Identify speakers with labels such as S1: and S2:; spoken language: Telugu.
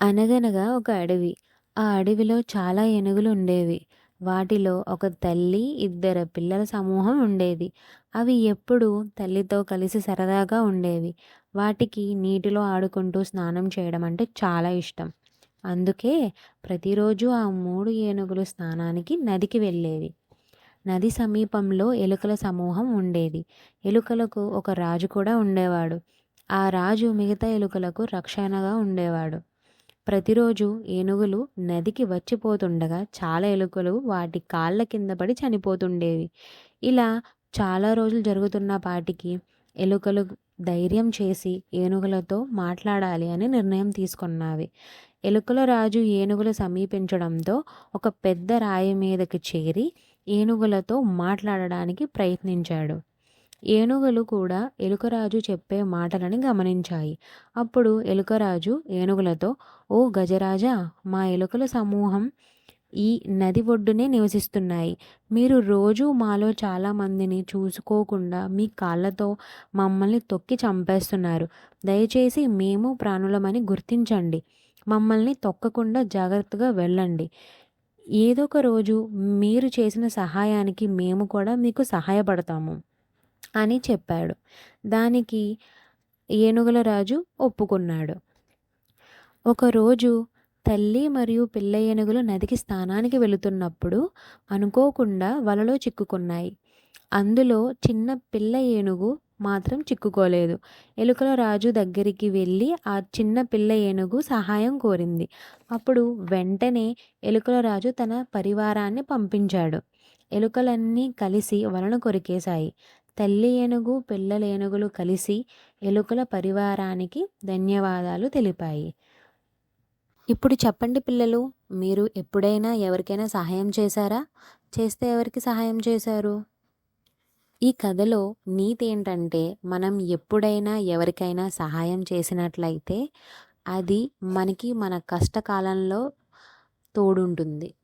S1: అనగనగా ఒక అడవి. ఆ అడవిలో చాలా ఏనుగులు ఉండేవి. వాటిలో ఒక తల్లి ఇద్దరు పిల్లల సమూహం ఉండేది. అవి ఎప్పుడూ తల్లితో కలిసి సరదాగా ఉండేవి. వాటికి నీటిలో ఆడుకుంటూ స్నానం చేయడం అంటే చాలా ఇష్టం. అందుకే ప్రతిరోజు ఆ మూడు ఏనుగులు స్నానానికి నదికి వెళ్ళేవి. నది సమీపంలో ఎలుకల సమూహం ఉండేది. ఎలుకలకు ఒక రాజు కూడా ఉండేవాడు. ఆ రాజు మిగతా ఎలుకలకు రక్షణగా ఉండేవాడు. ప్రతిరోజు ఏనుగులు నదికి వచ్చిపోతుండగా చాలా ఎలుకలు వాటి కాళ్ళ కింద పడి చనిపోతుండేవి. ఇలా చాలా రోజులు జరుగుతున్న పాటికి ఎలుకలు ధైర్యం చేసి ఏనుగులతో మాట్లాడాలి అని నిర్ణయం తీసుకున్నవి. ఎలుకల రాజు ఏనుగులు సమీపించడంతో ఒక పెద్ద రాయి మీదకి చేరి ఏనుగులతో మాట్లాడడానికి ప్రయత్నించాడు. ఏనుగులు కూడా ఎలుకరాజు చెప్పే మాటలని గమనించాయి. అప్పుడు ఎలుకరాజు ఏనుగులతో ఓ గజరాజా మా ఎలుకల సమూహం ఈ నది ఒడ్డునే నివసిస్తున్నాయి. మీరు రోజు మాలో చాలామందిని చూసుకోకుండా మీ కాళ్ళతో మమ్మల్ని తొక్కి చంపేస్తున్నారు. దయచేసి మేము ప్రాణులమని గుర్తించండి. మమ్మల్ని తొక్కకుండా జాగ్రత్తగా వెళ్ళండి. ఏదో ఒక రోజు మీరు చేసిన సహాయానికి మేము కూడా మీకు సహాయపడతాము. అని చెప్పాడు. దానికి ఏనుగుల రాజు ఒప్పుకున్నాడు. ఒకరోజు తల్లి మరియు పిల్ల ఏనుగులు నదికి స్నానానికి వెళుతున్నప్పుడు అనుకోకుండా వలలో చిక్కుకున్నాయి. అందులో చిన్న పిల్ల ఏనుగు మాత్రం చిక్కుకోలేదు. ఎలుకల రాజు దగ్గరికి వెళ్ళి ఆ చిన్న పిల్ల ఏనుగు సహాయం కోరింది. అప్పుడు వెంటనే ఎలుకల రాజు తన పరివారాన్ని పంపించాడు. ఎలుకలన్నీ కలిసి వలను కొరికేశాయి. తల్లి ఏనుగు పిల్లల ఏనుగులు కలిసి ఎలుకల పరివారానికి ధన్యవాదాలు తెలిపాయి. ఇప్పుడు చెప్పండి పిల్లలు మీరు ఎప్పుడైనా ఎవరికైనా సహాయం చేశారా? చేస్తే ఎవరికి సహాయం చేశారు? ఈ కథలో నీతి ఏంటంటే మనం ఎప్పుడైనా ఎవరికైనా సహాయం చేసినట్లయితే అది మనకి మన కష్టకాలంలో తోడుంటుంది.